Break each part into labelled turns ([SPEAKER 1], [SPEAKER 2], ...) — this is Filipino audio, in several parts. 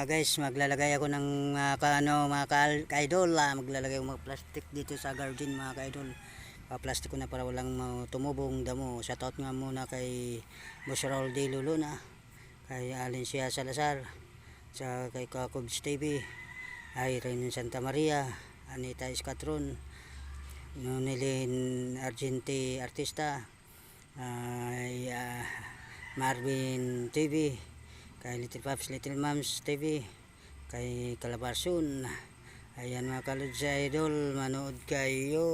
[SPEAKER 1] Mga guys, maglalagay ako ng mga kaano, mga ka- ka-idol. ah, maglalagay ako mga plastic dito sa garden mga ka-idol. Pa-plastic ko na para walang ma- tumubong damo. Shoutout nga muna kay Boss Raul D. Luluna, kay Alencia Salazar, sa kay Kakobs TV, ay Ren Santa Maria, Anita Escatron, Nonilin Argenti Artista, ay ah, Marvin TV, kay Little Pops Little Moms TV, kay Calabarzon. Ayan mga kalod sa idol, manood kayo.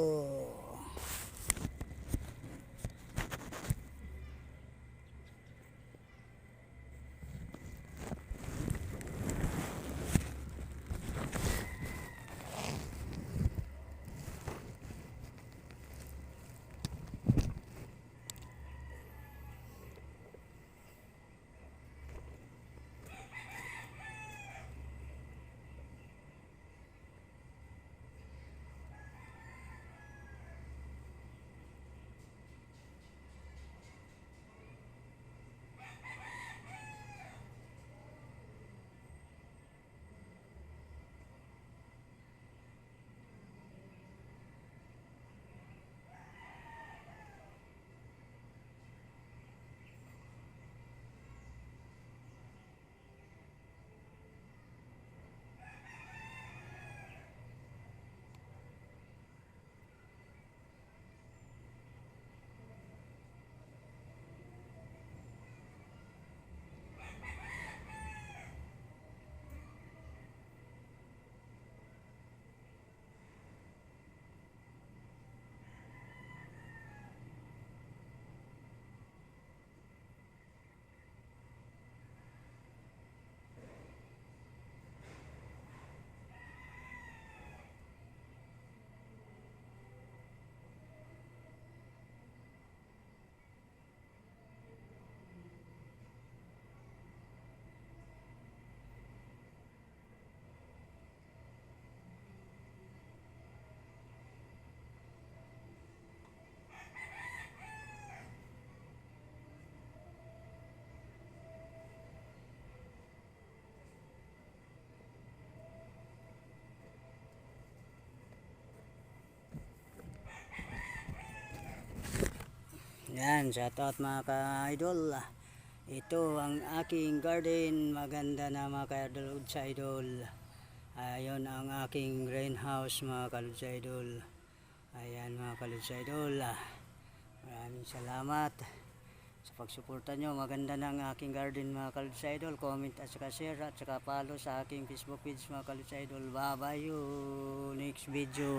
[SPEAKER 1] Yan, shoutout mga ka-idol. Ito ang aking garden. Maganda na mga ka-idol sa idol. Ayon ang aking greenhouse mga sa idol. Ayan mga sa idol. Maraming salamat sa pagsuporta nyo. Maganda na ang aking garden mga sa idol. Comment at saka share at saka follow sa aking Facebook page mga sa idol. Bye bye you. Next video.